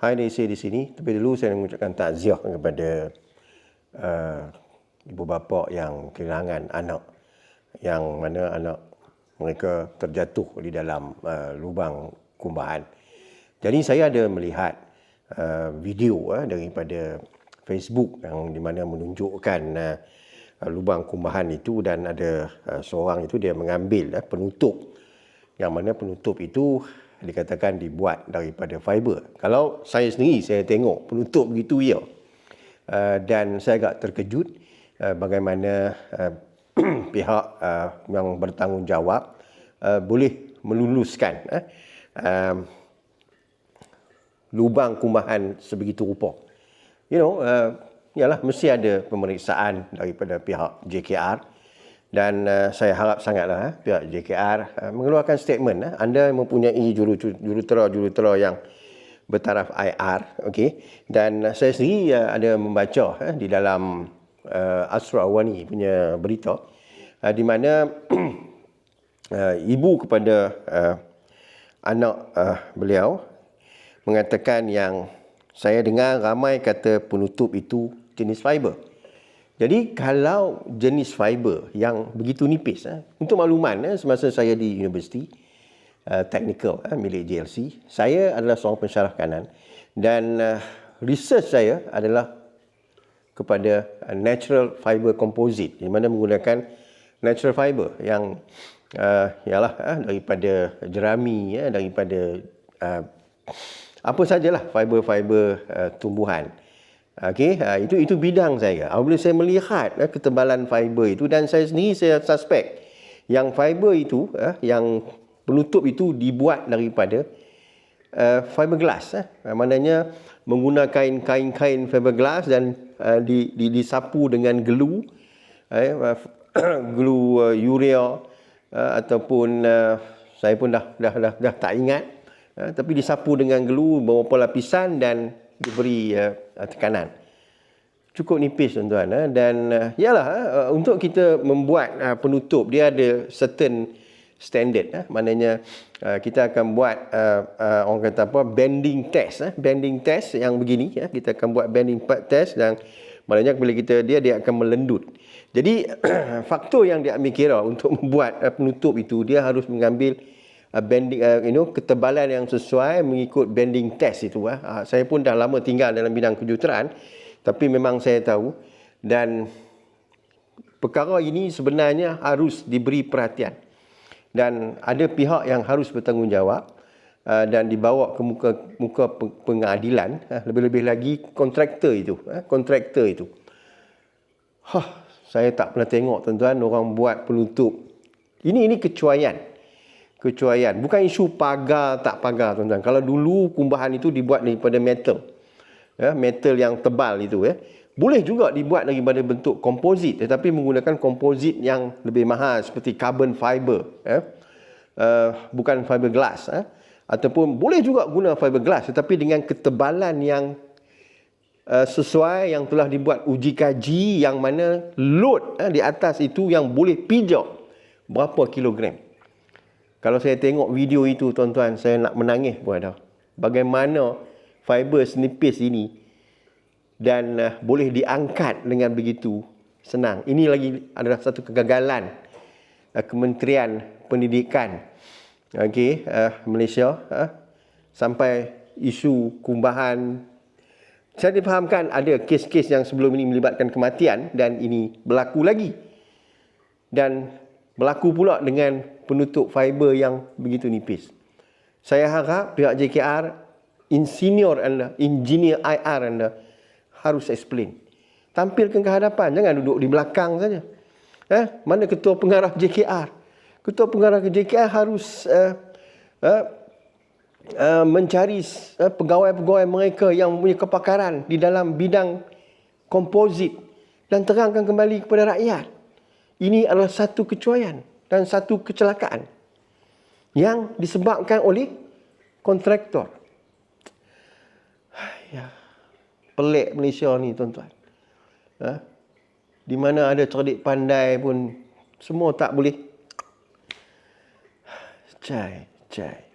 Hai saya di sini. Tapi dulu saya mengucapkan takziah kepada uh, ibu bapa yang kehilangan anak yang mana anak mereka terjatuh di dalam uh, lubang kumbahan. Jadi saya ada melihat uh, video uh, daripada Facebook yang di mana menunjukkan uh, lubang kumbahan itu dan ada uh, seorang itu dia mengambil uh, penutup yang mana penutup itu dikatakan dibuat daripada fiber. Kalau saya sendiri saya tengok penutup begitu ya. Uh, dan saya agak terkejut uh, bagaimana uh, pihak uh, yang bertanggungjawab uh, boleh meluluskan uh, lubang kumbahan sebegitu rupa. You know, uh, ialah mesti ada pemeriksaan daripada pihak JKR dan uh, saya harap sangatlah uh, pihak JKR uh, mengeluarkan statement uh, anda mempunyai juru jurutera jurutera yang bertaraf IR okey? Dan uh, saya sendiri uh, ada membaca uh, di dalam uh, Asra Awani punya berita uh, di mana uh, ibu kepada uh, anak uh, beliau mengatakan yang saya dengar ramai kata penutup itu jenis fiber jadi kalau jenis fiber yang begitu nipis, eh, untuk makluman, eh, semasa saya di universiti uh, technical eh, milik JLC, saya adalah seorang pensyarah kanan dan uh, research saya adalah kepada uh, natural fiber composite, di mana menggunakan natural fiber yang uh, ialah uh, daripada jerami, uh, daripada uh, apa sajalah fiber-fiber uh, tumbuhan. Okey, ha, itu itu bidang saya. Apabila saya melihat ha, ketebalan fiber itu dan saya sendiri saya suspek yang fiber itu ha, yang penutup itu dibuat daripada uh, fiberglass eh. maknanya menggunakan kain-kain fiberglass dan uh, di, di disapu dengan glue eh, glue uh, urea uh, ataupun uh, saya pun dah dah dah, dah tak ingat uh, tapi disapu dengan glue beberapa lapisan dan diberi uh, tekanan. Cukup nipis tuan-tuan uh, dan uh, yalah uh, untuk kita membuat uh, penutup dia ada certain standard uh, maknanya uh, kita akan buat uh, uh, orang kata apa bending test uh, bending test yang begini uh, kita akan buat bending test dan maknanya bila kita dia dia akan melendut. Jadi faktor yang dia ambil kira untuk membuat uh, penutup itu dia harus mengambil uh, bending uh, you know ketebalan yang sesuai mengikut bending test itu uh. Uh, saya pun dah lama tinggal dalam bidang kejuruteraan tapi memang saya tahu dan perkara ini sebenarnya harus diberi perhatian. Dan ada pihak yang harus bertanggungjawab uh, dan dibawa ke muka muka pengadilan uh, lebih-lebih lagi kontraktor itu uh, kontraktor itu. Huh, saya tak pernah tengok tuan-tuan orang buat penutup. Ini ini kecuaian kecuaian. Bukan isu pagar tak pagar tuan-tuan. Kalau dulu kumbahan itu dibuat daripada metal. Ya, metal yang tebal itu ya. Boleh juga dibuat daripada bentuk komposit tetapi menggunakan komposit yang lebih mahal seperti carbon fiber ya. Uh, bukan fiberglass ya. ataupun boleh juga guna fiberglass tetapi dengan ketebalan yang uh, sesuai yang telah dibuat uji kaji yang mana load uh, di atas itu yang boleh pijak berapa kilogram. Kalau saya tengok video itu tuan-tuan, saya nak menangis pun ada. Bagaimana fiber senipis ini dan uh, boleh diangkat dengan begitu senang. Ini lagi adalah satu kegagalan uh, Kementerian Pendidikan okay, uh, Malaysia uh, sampai isu kumbahan. Saya difahamkan ada kes-kes yang sebelum ini melibatkan kematian dan ini berlaku lagi. Dan berlaku pula dengan penutup fiber yang begitu nipis. Saya harap pihak JKR, insinyur anda, engineer IR anda harus explain. Tampilkan ke hadapan, jangan duduk di belakang saja. Eh, mana ketua pengarah JKR? Ketua pengarah JKR harus uh, uh, uh, mencari uh, pegawai-pegawai mereka yang punya kepakaran di dalam bidang komposit dan terangkan kembali kepada rakyat. Ini adalah satu kecuaian dan satu kecelakaan yang disebabkan oleh kontraktor. Ya. Pelik Malaysia ni tuan-tuan. Ha? Di mana ada cerdik pandai pun semua tak boleh. Cai, cai.